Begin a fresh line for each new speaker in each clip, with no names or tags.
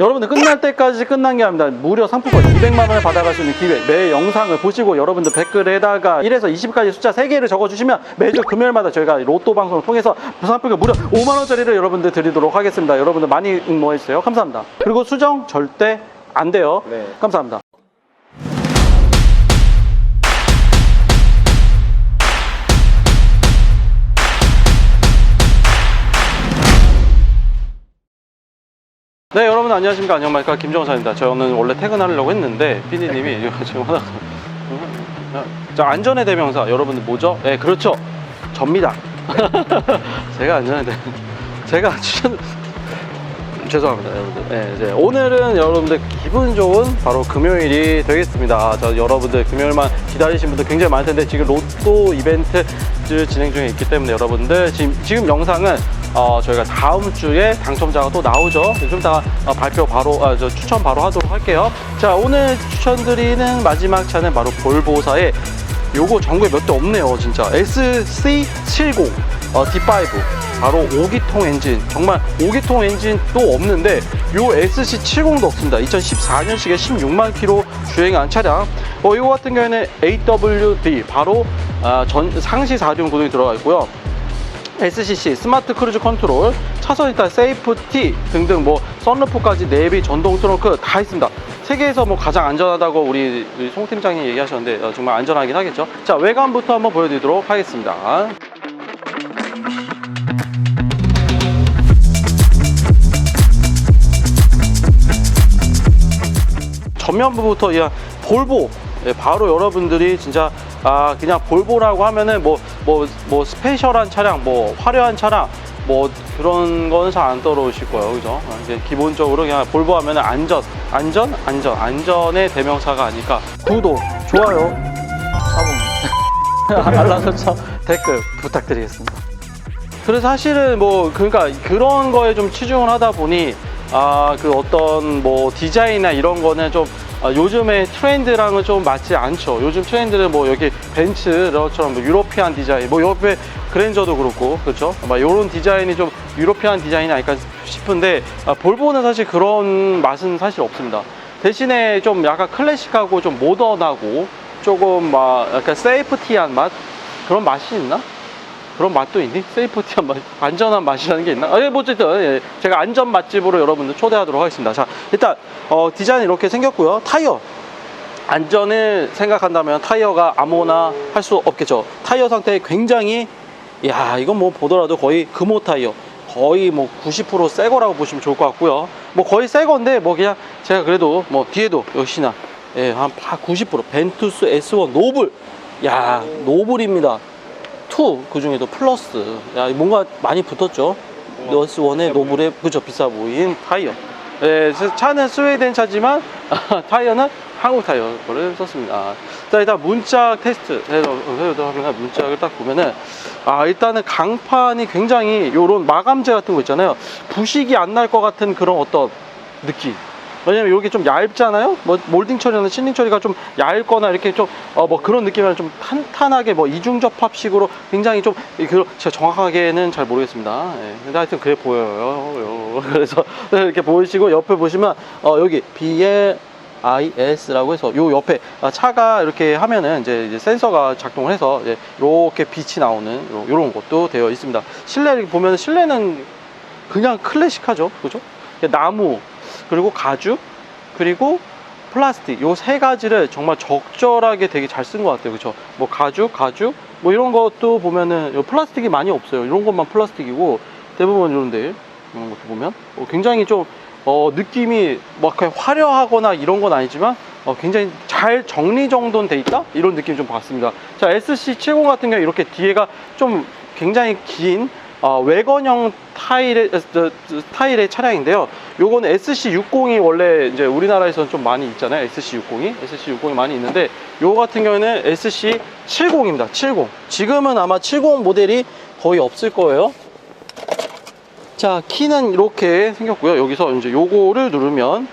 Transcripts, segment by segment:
여러분들 끝날 때까지 끝난 게 아닙니다. 무려 상품권 200만 원을 받아갈 수 있는 기회. 매 영상을 보시고 여러분들 댓글에다가 1에서 20까지 숫자 3개를 적어주시면 매주 금요일마다 저희가 로또 방송을 통해서 상품권 무려 5만 원짜리를 여러분들 드리도록 하겠습니다. 여러분들 많이 응모해주세요. 감사합니다. 그리고 수정 절대 안 돼요.
네.
감사합니다. 네 여러분 안녕하십니까? 안녕하십니까 김정사입니다. 저는 원래 퇴근하려고 했는데 이거 지금 하나 자 안전의 대명사 여러분들 뭐죠? 네 그렇죠. 접니다. 제가 안전의 대 제가 추천 죄송합니다 여러분들. 네, 이제 오늘은 여러분들 기분 좋은 바로 금요일이 되겠습니다. 자 여러분들 금요일만 기다리신 분들 굉장히 많을 텐데 지금 로또 이벤트 진행 중에 있기 때문에 여러분들 지금, 지금 영상은 어, 저희가 다음 주에 당첨자가 또 나오죠. 좀 이따가 어, 발표 바로 아, 저 추천 바로 하도록 할게요. 자 오늘 추천드리는 마지막 차는 바로 볼보사의 요거 전국에 몇 대 없네요 진짜. SC70 어, D5 바로 5기통 엔진. 정말 5기통 엔진 또 없는데 요 SC70도 없습니다. 2014년식에 16만 킬로 주행한 차량. 어, 이거 같은 경우에는 AWD 바로 아, 전 상시 4륜 구동이 들어가 있고요 SCC 스마트 크루즈 컨트롤 차선 이탈 세이프티 등등 뭐 썬루프까지 내비 전동 트렁크 다 있습니다. 세계에서 뭐 가장 안전하다고 우리, 송 팀장님 얘기하셨는데 어, 정말 안전하긴 하겠죠? 자 외관부터 한번 보여드리도록 하겠습니다. 전면부부터 그냥 볼보. 예, 바로 여러분들이 진짜 아 그냥 볼보라고 하면은 뭐 뭐 뭐 스페셜한 차량 뭐 화려한 차량 뭐 그런 거는 잘 안 떠오르실 거예요. 그죠? 아, 이제 기본적으로 그냥 볼보 하면은 안전 안전 안전 안전의 대명사가 아닐까. 구독 좋아요. 사봉 알람 설정 댓글 부탁드리겠습니다. 그래서 사실은 뭐 그러니까 그런 거에 좀 치중을 하다 보니 아 그 어떤 뭐 디자인이나 이런 거는 좀 아, 요즘의 트렌드랑은 좀 맞지 않죠. 요즘 트렌드는 뭐 여기 벤츠처럼 뭐 유로피안 디자인, 뭐 옆에 그랜저도 그렇고 그렇죠. 막 이런 디자인이 좀 유로피안 디자인이 아닐까 싶은데 아, 볼보는 사실 그런 맛은 사실 없습니다. 대신에 좀 약간 클래식하고 좀 모던하고 조금 막 약간 세이프티한 맛 그런 맛이 있나? 그런 맛도 있니? 세이프티한 맛, 안전한 맛이라는 게 있나? 아, 예, 뭐 어쨌든 예, 제가 안전 맛집으로 여러분들 초대하도록 하겠습니다. 자, 일단 어, 디자인 이렇게 생겼고요. 타이어 안전을 생각한다면 타이어가 아무나 할 수 없겠죠. 타이어 상태 굉장히 야 이건 뭐 보더라도 거의 금호 타이어 거의 뭐 90%새 거라고 보시면 좋을 것 같고요. 뭐 거의 새 건데 뭐 그냥 제가 그래도 뭐 뒤에도 역시나 예, 한 90% 벤투스 S1 노블 야 노블입니다. 2, 그 중에도 플러스. 야, 뭔가 많이 붙었죠? 너스 원의 노블의, 그죠, 비싸 보인 타이어. 예, 스- 차는 스웨덴 차지만, 타이어는 한국 타이어를 썼습니다. 자, 일단 문짝 테스트 해서 하면 문짝을 딱 보면은, 아, 일단은 강판이 굉장히 요런 마감재 같은 거 있잖아요. 부식이 안 날 것 같은 그런 어떤 느낌. 왜냐면 이게 좀 얇잖아요. 뭐 몰딩 처리나 실링 처리가 좀 얇거나 이렇게 좀 어 뭐 그런 느낌이랑 좀 탄탄하게 뭐 이중 접합식으로 굉장히 좀 그 제가 정확하게는 잘 모르겠습니다. 예. 근데 하여튼 그래 보여요. 요. 그래서 이렇게 보이시고 옆에 보시면 어 여기 BL IS라고 해서 요 옆에 아, 차가 이렇게 하면은 이제, 센서가 작동을 해서 이제 이렇게 빛이 나오는 요- 요런 것도 되어 있습니다. 실내 보면 실내는 그냥 클래식하죠. 그죠? 나무, 그리고 가죽, 그리고 플라스틱 요 세 가지를 정말 적절하게 되게 잘 쓴 것 같아요. 그렇죠? 뭐 가죽, 가죽 뭐 이런 것도 보면은 요 플라스틱이 많이 없어요. 이런 것만 플라스틱이고 대부분 이런데 이런 것도 보면 어, 굉장히 좀 어, 느낌이 막 화려하거나 이런 건 아니지만 어, 굉장히 잘 정리정돈 돼 있다 이런 느낌 좀 받습니다. 자 SC70 같은 경우 이렇게 뒤에가 좀 굉장히 긴 어, 외건형 타일의, 어, 타일의 차량인데요. 요거는 SC60이 원래 이제 우리나라에서는 좀 많이 있잖아요. SC60이. SC60이 많이 있는데, 요 같은 경우에는 SC70입니다. 70. 지금은 아마 70 모델이 거의 없을 거예요. 자, 키는 이렇게 생겼고요. 여기서 이제 요거를 누르면,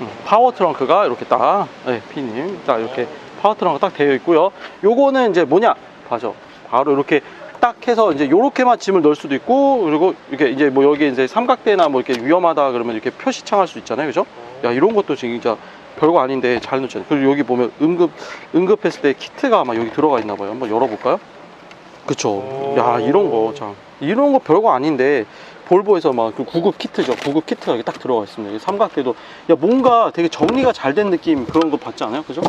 음, 파워 트렁크가 이렇게 딱, 네, 피님, 딱 이렇게 파워 트렁크 딱 되어 있고요. 요거는 이제 뭐냐? 봐죠. 바로 이렇게 딱 해서 이제 요렇게만 짐을 넣을 수도 있고 그리고 이렇게 이제 뭐 여기 이제 삼각대나 뭐 이렇게 위험하다 그러면 이렇게 표시창 할 수 있잖아요. 그죠? 야 이런 것도 진짜 별거 아닌데 잘 넣잖아요 그리고 여기 보면 응급 응급했을 때 키트가 아마 여기 들어가 있나 봐요. 한번 열어볼까요? 그쵸. 야 이런 거참. 이런 거 별거 아닌데 볼보에서 막 그 구급 키트죠. 구급 키트가 여기 딱 들어가 있습니다. 이 삼각대도. 야 뭔가 되게 정리가 잘 된 느낌 그런 거 받지 않아요? 그죠?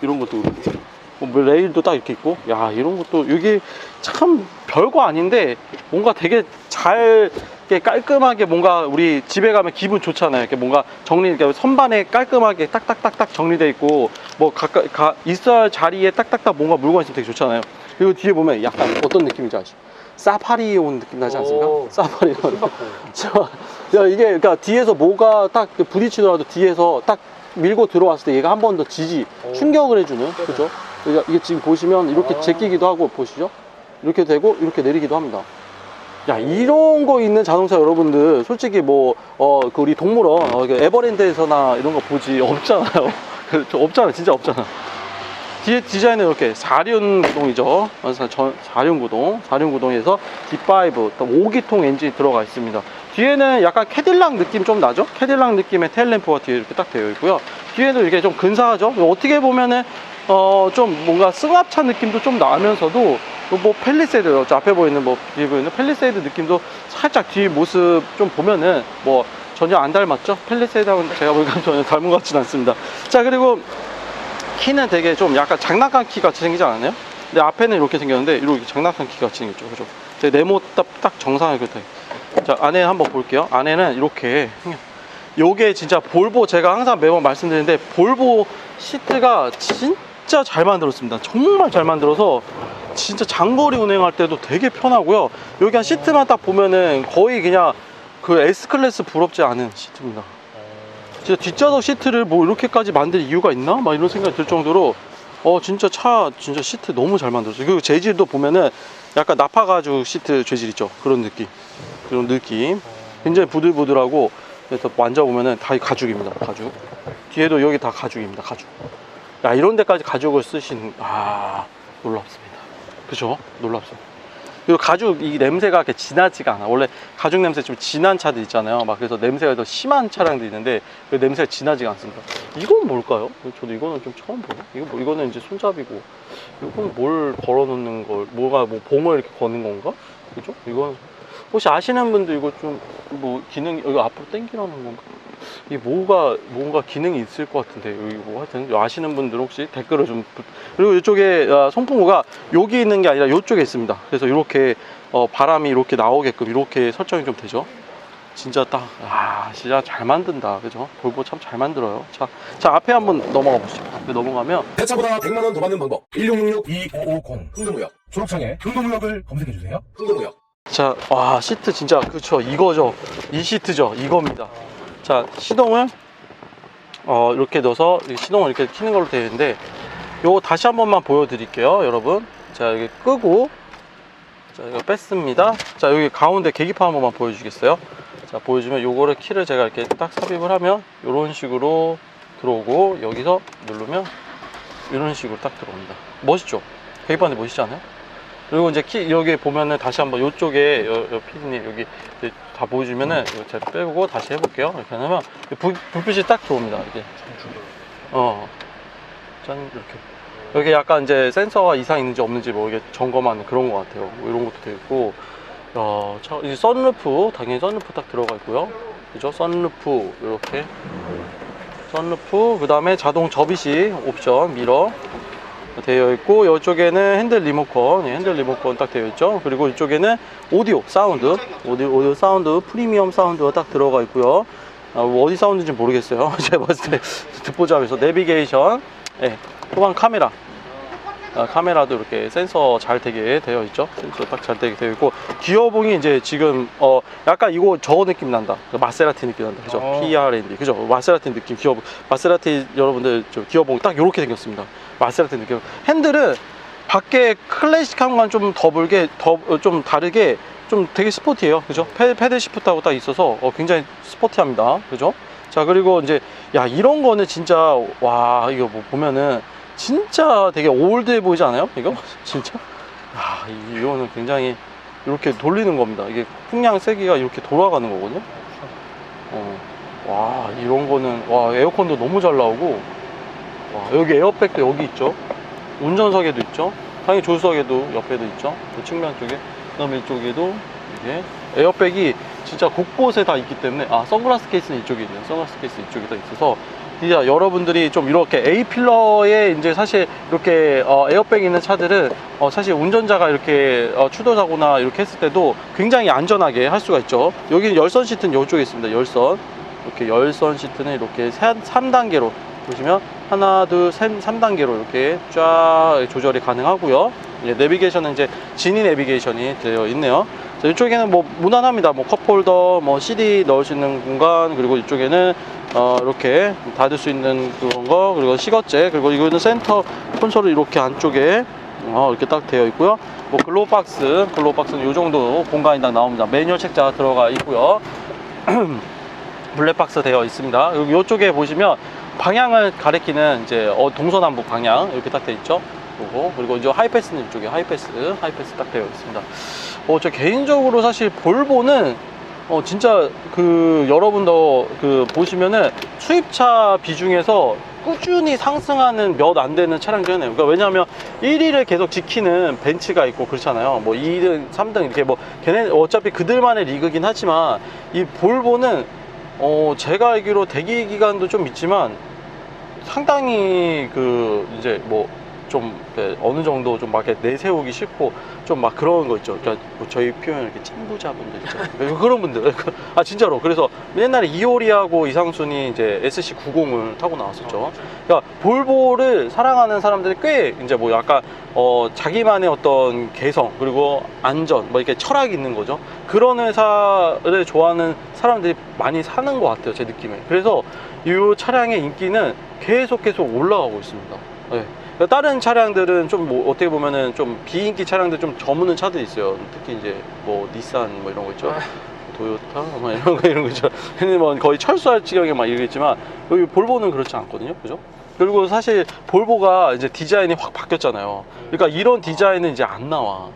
이런 것도 그렇고. 뭐 레일도 딱 이렇게 있고. 야 이런 것도 이게 참 별거 아닌데 뭔가 되게 잘 깔끔하게 뭔가 우리 집에 가면 기분 좋잖아요 이렇게 뭔가 정리 이렇게 선반에 깔끔하게 딱딱딱딱 정리돼 있고 뭐 가까 가 있어야 할 자리에 딱딱딱 뭔가 물건 있으면 되게 좋잖아요 그리고 뒤에 보면 약간 어떤 느낌인지 아시죠? 사파리 온 느낌 나지 않습니까?
오.
사파리 온 자, 야 이게 그러니까 뒤에서 뭐가 딱 부딪히더라도 뒤에서 딱 밀고 들어왔을 때 얘가 한 번 더 지지
오.
충격을 해주는 그죠? 그러니까 이게 지금 보시면 이렇게
아.
제끼기도 하고 보시죠? 이렇게 되고 이렇게 내리기도 합니다. 야 이런 거 있는 자동차 여러분들 솔직히 뭐 어 그 우리 동물원 어, 그 에버랜드에서나 이런 거 보지 없잖아요. 그, 저 없잖아 진짜 없잖아. 뒤에 디자인은 이렇게 4륜 구동이죠. 그래서 전 4륜 구동, 4륜 구동에서 D5, 또 5기통 엔진이 들어가 있습니다. 뒤에는 약간 캐딜락 느낌 좀 나죠? 캐딜락 느낌의 테일램프가 뒤에 이렇게 딱 되어 있고요. 뒤에도 이게 좀 근사하죠? 어떻게 보면은 어, 좀 뭔가 승합차 느낌도 좀 나면서도 뭐 펠리세이드, 저 앞에 보이는 뭐 뒤에 보이는 펠리세이드 느낌도 살짝 뒤 모습 좀 보면은 뭐 전혀 안 닮았죠? 펠리세이드하고는 제가 보기엔 전혀 닮은 것 같지는 않습니다. 자, 그리고 키는 되게 좀 약간 장난감 키 같이 생기지 않았나요? 근데 앞에는 이렇게 생겼는데 이렇게 장난감 키 같이 생겼죠, 그죠? 제 네모 딱, 딱 정상을 그렇게. 자, 안에 한번 볼게요. 안에는 이렇게. 요게 진짜 볼보 제가 항상 매번 말씀드리는데 볼보 시트가 진짜 잘 만들었습니다. 정말 잘 만들어서 진짜 장거리 운행할 때도 되게 편하고요. 여기 한 시트만 딱 보면은 거의 그냥 그 S클래스 부럽지 않은 시트입니다. 진짜 뒷좌석 시트를 뭐 이렇게까지 만들 이유가 있나? 막 이런 생각이 들 정도로 어 진짜 차 진짜 시트 너무 잘 만들었어요. 그리고 재질도 보면은 약간 나파 가죽 시트 재질 있죠. 그런 느낌. 그런 느낌. 굉장히 부들부들하고 그래서 만져보면은 다 가죽입니다. 가죽. 뒤에도 여기 다 가죽입니다. 가죽. 야 이런 데까지 가죽을 쓰신 아 놀랍습니다. 그죠? 놀랍습니다. 그리고 가죽 이 냄새가 그렇게 진하지가 않아. 원래 가죽 냄새 좀 진한 차들 있잖아요. 막 그래서 냄새가 더 심한 차량도 있는데 그 냄새가 진하지가 않습니다. 이건 뭘까요? 저도 이거는 좀 처음 보네. 이거 뭐- 이거는 이제 손잡이고 이건 뭘 걸어놓는 걸 뭐가 뭐 봉을 이렇게 거는 건가? 그죠? 이건 혹시 아시는 분들 이거 좀 뭐 기능 여기 앞으로 당기라는 건가? 이게 뭐가 뭔가 기능이 있을 것 같은데 여기 뭐 하여튼 아시는 분들 혹시 댓글을 좀 부- 그리고 이쪽에 아, 송풍구가 여기 있는 게 아니라 이쪽에 있습니다. 그래서 이렇게 어, 바람이 이렇게 나오게끔 이렇게 설정이 좀 되죠. 진짜 딱, 아, 진짜 잘 만든다. 그죠? 볼보 참 잘 만들어요. 자, 자, 앞에 한번 넘어가 보시죠. 앞에 넘어가면,
대차보다 100만 원 더 받는 방법 1666-2550 흥동무역 초록창에 흥동무역을 검색해주세요 흥동무역
자, 와, 시트 진짜, 그쵸. 이거죠. 이 시트죠. 이겁니다. 자, 시동을, 어, 이렇게 넣어서, 이 시동을 이렇게 키는 걸로 되어 있는데, 요거 다시 한 번만 보여드릴게요, 여러분. 자, 여기 끄고, 자, 이거 뺐습니다. 자, 여기 가운데 계기판 한 번만 보여주겠어요? 자, 보여주면 요거를 키를 제가 이렇게 딱 삽입을 하면, 요런 식으로 들어오고, 여기서 누르면, 이런 식으로 딱 들어옵니다. 멋있죠? 계기판에 멋있지 않아요? 그리고 이제 키 여기 보면은 다시 한번 이쪽에 여, 여 피디님 여기 다 보여주면은 이거 제가 빼고 다시 해볼게요. 이렇게 하면 불, 불빛이 딱 들어옵니다. 이게 어, 짠 이렇게 여기 약간 이제 센서가 이상 있는지 없는지 뭐 이게 점검하는 그런 것 같아요. 뭐 이런 것도 되어 있고, 야, 차, 이제 선루프 당연히 선루프 딱 들어가 있고요. 그죠? 선루프 이렇게 선루프 그 다음에 자동 접이식 옵션 미러 되어 있고 이쪽에는 핸들 리모컨 예, 핸들 리모컨 딱 되어 있죠? 그리고 이쪽에는 오디오 사운드 오디오, 오디오 사운드 프리미엄 사운드가 딱 들어가 있고요. 아, 뭐 어디 사운드인지 모르겠어요. 제가 봤을 때 듣보잡에서 내비게이션 예, 후방 카메라. 아, 카메라도 이렇게 센서 잘 되게 되어 있죠? 센서 딱 잘 되게 되어 있고 기어봉이 이제 지금 어 약간 이거 저 느낌 난다. 그 마세라티 느낌 난다. 그죠?
어.
PRND 그죠? 마세라티 느낌 기어봉. 마세라티 여러분들 저 기어봉 딱 이렇게 생겼습니다 마세라티 느낌. 핸들은 밖에 클래식한 건 좀 더불게 더 좀 다르게 좀 되게 스포티해요. 그죠? 패드, 패드 시프트하고 딱 있어서 어, 굉장히 스포티합니다. 그죠? 자 그리고 이제 야 이런 거는 진짜 와 이거 뭐 보면은 진짜 되게 올드해 보이지 않아요? 이거? 진짜? 야, 이- 이거는 굉장히 이렇게 돌리는 겁니다. 이게 풍량 세기가 이렇게 돌아가는 거거든요. 어, 와, 이런 거는, 와, 에어컨도 너무 잘 나오고, 와, 여기 에어백도 여기 있죠. 운전석에도 있죠. 당연히 조수석에도 옆에도 있죠. 그 측면 쪽에. 그 다음에 이쪽에도 이게 에어백이 진짜 곳곳에 다 있기 때문에, 아, 선글라스 케이스는 이쪽에 있네요. 선글라스 케이스 이쪽에 다 있어서, 이제 여러분들이 좀 이렇게 A 필러에 이제 사실 이렇게 어, 에어백 있는 차들은 어, 사실 운전자가 이렇게 어, 추돌 사고나 이렇게 했을 때도 굉장히 안전하게 할 수가 있죠. 여기는 열선 시트는 이쪽에 있습니다. 열선 이렇게 열선 시트는 이렇게 3단계로 보시면 하나 둘 셋 3단계로 이렇게 쫙 조절이 가능하고요. 예, 내비게이션은 이제 지니 내비게이션이 되어 있네요. 자, 이쪽에는 뭐 무난합니다. 뭐 컵홀더, 뭐 CD 넣을 수 있는 공간, 그리고 이쪽에는 어, 이렇게 닫을 수 있는 그런 거, 그리고 시거제, 그리고 이거는 센터 콘솔을 이렇게 안쪽에 어, 이렇게 딱 되어 있고요. 뭐 글로박스, 글로박스는 이 정도 공간이 딱 나옵니다. 매뉴얼 책자가 들어가 있고요. 블랙박스 되어 있습니다. 이쪽에 보시면 방향을 가리키는 이제 어, 동서남북 방향 이렇게 딱 되어 있죠. 그리고 그리고 이제 하이패스는 이쪽에 하이패스, 하이패스 딱 되어 있습니다. 어, 저 개인적으로 사실 볼보는 어, 진짜 그 여러분도 그 보시면은 수입차 비중에서 꾸준히 상승하는 몇 안 되는 차량 중에 하나예요. 그러니까 왜냐하면 1위를 계속 지키는 벤츠가 있고 그렇잖아요. 뭐 2등, 3등 이렇게 뭐 걔네 어차피 그들만의 리그긴 하지만 이 볼보는 어, 제가 알기로 대기 기간도 좀 있지만 상당히 그 이제 뭐 좀 어느 정도 좀 막 내세우기 싫고 좀 막 그런 거 있죠. 그러니까 뭐 저희 표현 이렇게 찐부자분들 있죠. 그런 분들. 아 진짜로. 그래서 옛날에 이효리하고 이상순이 이제 SC90을 타고 나왔었죠. 그러니까 볼보를 사랑하는 사람들이 꽤 이제 뭐 약간 어 자기만의 어떤 개성 그리고 안전 뭐 이렇게 철학이 있는 거죠. 그런 회사를 좋아하는 사람들이 많이 사는 것 같아요. 제 느낌에. 그래서 이 차량의 인기는 계속 계속 올라가고 있습니다. 네. 다른 차량들은 좀 뭐 어떻게 보면은 좀 비인기 차량들 좀 저무는 차들이 있어요. 특히 이제 뭐 닛산 뭐 이런 거 있죠. 도요타 막 이런 거 이런 거죠. 근데 뭐 거의 철수할 지경에 막 이러겠지만 여기 볼보는 그렇지 않거든요. 그죠? 그리고 사실 볼보가 이제 디자인이 확 바뀌었잖아요. 그러니까 이런 디자인은 이제 안 나와.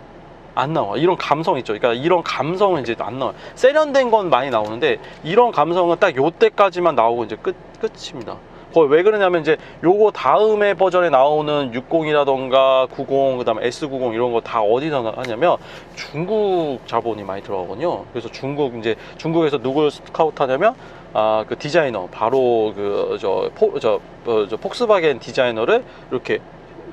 안 나와. 이런 감성 있죠. 그러니까 이런 감성은 이제 안 나와요. 세련된 건 많이 나오는데 이런 감성은 딱 요때까지만 나오고 이제 끝, 끝입니다. 왜 그러냐면 이제 요거 다음에 버전에 나오는 60이라던가 90, 그 다음에 S90 이런 거 다 어디서 하냐면 중국 자본이 많이 들어가거든요. 그래서 중국 이제 중국에서 누굴 스카우트 하냐면 아 그 디자이너 바로 그저저 어, 저 폭스바겐 디자이너를 이렇게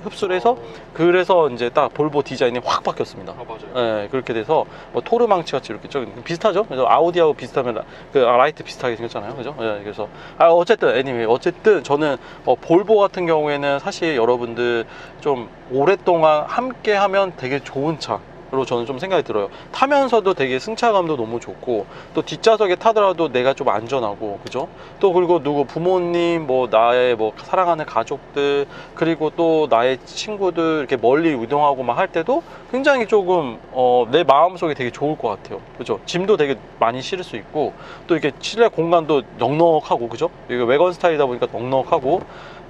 흡수를 해서 그래서 이제 딱 볼보 디자인이 확 바뀌었습니다.
아 맞아요.
예, 그렇게 돼서 뭐 토르망치 같이 이렇게 좀 비슷하죠? 그래서 아우디하고 비슷하면 라- 그 라이트 비슷하게 생겼잖아요, 그죠? 예, 그래서 아 어쨌든 애니메이 어쨌든 저는 어, 볼보 같은 경우에는 사실 여러분들 좀 오랫동안 함께 하면 되게 좋은 차. 로 저는 좀 생각이 들어요. 타면서도 되게 승차감도 너무 좋고 또 뒷좌석에 타더라도 내가 좀 안전하고 그죠? 또 그리고 누구 부모님 뭐 나의 뭐 사랑하는 가족들 그리고 또 나의 친구들 이렇게 멀리 이동하고 막 할 때도 굉장히 조금 어, 내 마음속에 되게 좋을 것 같아요. 그죠? 짐도 되게 많이 실을 수 있고 또 이렇게 실내 공간도 넉넉하고 그죠? 이게 외건 스타일이다 보니까 넉넉하고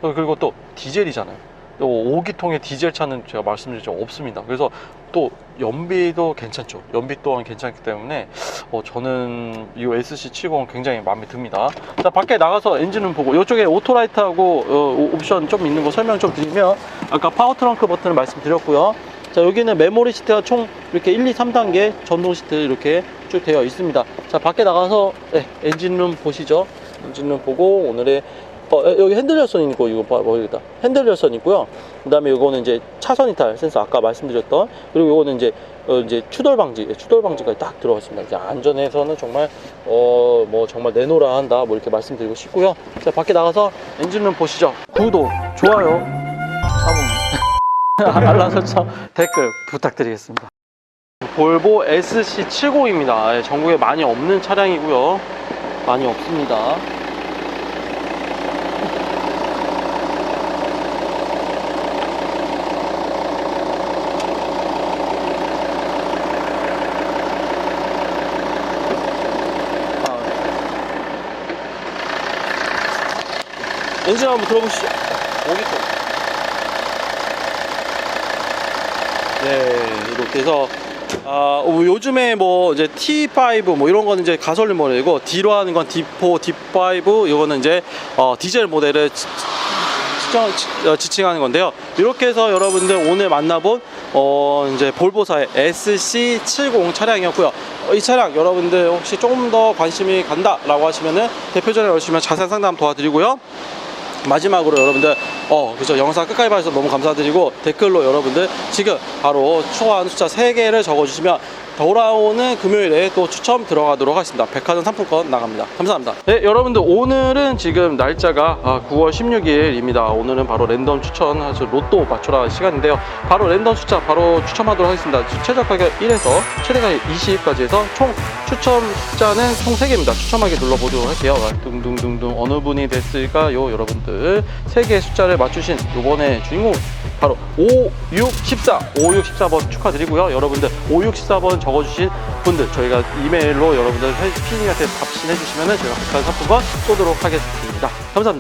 또 그리고 또 디젤이잖아요. 또 5기통의 디젤 차는 제가 말씀드렸죠 없습니다. 그래서 또 연비도 괜찮죠. 연비 또한 괜찮기 때문에 어, 저는 이 SC70 굉장히 마음에 듭니다. 자 밖에 나가서 엔진은 보고 이쪽에 오토라이트하고 어, 옵션 좀 있는 거 설명 좀 드리면 아까 파워 트렁크 버튼을 말씀드렸고요. 자 여기는 메모리 시트가 총 이렇게 1, 2, 3단계 전동 시트 이렇게 쭉 되어 있습니다. 자 밖에 나가서 네, 엔진룸 보시죠. 엔진룸 보고 오늘의 어, 여기 핸들 열선 있고 이거 봐 보이겠다. 핸들 열선 있고요. 그다음에 이거는 이제 차선 이탈 센서 아까 말씀드렸던 그리고 이거는 이제 어, 이제 추돌 방지 예, 추돌 방지까지 딱 들어가 있습니다. 이제 안전에서는 정말 어 뭐 정말 내놓으라 한다 뭐 이렇게 말씀드리고 싶고요. 자 밖에 나가서 엔진룸 보시죠. 구독, 좋아요, 알람 설정 댓글 부탁드리겠습니다. 볼보 SC70입니다. 예, 전국에 많이 없는 차량이고요. 많이 없습니다. 엔진 한번 들어보시죠. 여기 또. 네, 이렇게 해서 아, 어, 요즘에 뭐 이제 T5 뭐 이런 거는 이제 가솔린 모델이고 D로 하는 건 D4, D5 이거는 이제 어, 디젤 모델을 어, 지칭하는 건데요. 이렇게 해서 여러분들 오늘 만나본 어, 이제 볼보사의 SC70 차량이었고요. 어, 이 차량 여러분들 혹시 조금 더 관심이 간다라고 하시면은 대표전에 오시면 자세한 상담 도와드리고요. 마지막으로 여러분들 어 그죠. 영상 끝까지 봐주셔서 너무 감사드리고 댓글로 여러분들 지금 바로 추가하는 숫자 3개를 적어주시면 돌아오는 금요일에 또 추첨 들어가도록 하겠습니다. 백화점 상품권 나갑니다. 감사합니다. 네 여러분들 오늘은 지금 날짜가 아, 9월 16일입니다. 오늘은 바로 랜덤 추천 로또 맞춰라 시간인데요. 바로 랜덤 숫자 바로 추첨하도록 하겠습니다. 최저 가격 1에서 최대 가격 20까지 해서 총 추첨 숫자는 총 3개입니다. 추첨하기 눌러보도록 할게요. 아, 둥둥둥둥. 어느 분이 됐을까요 여러분들? 3개의 숫자를 맞추신 요번에 주인공 바로 5, 6, 14 5, 6, 14번 축하드리고요. 여러분들 5, 6, 14번 적어주신 분들 저희가 이메일로 여러분들 피디님한테 답신해 주시면 저희가 백화점 상품권 쏘도록 하겠습니다. 감사합니다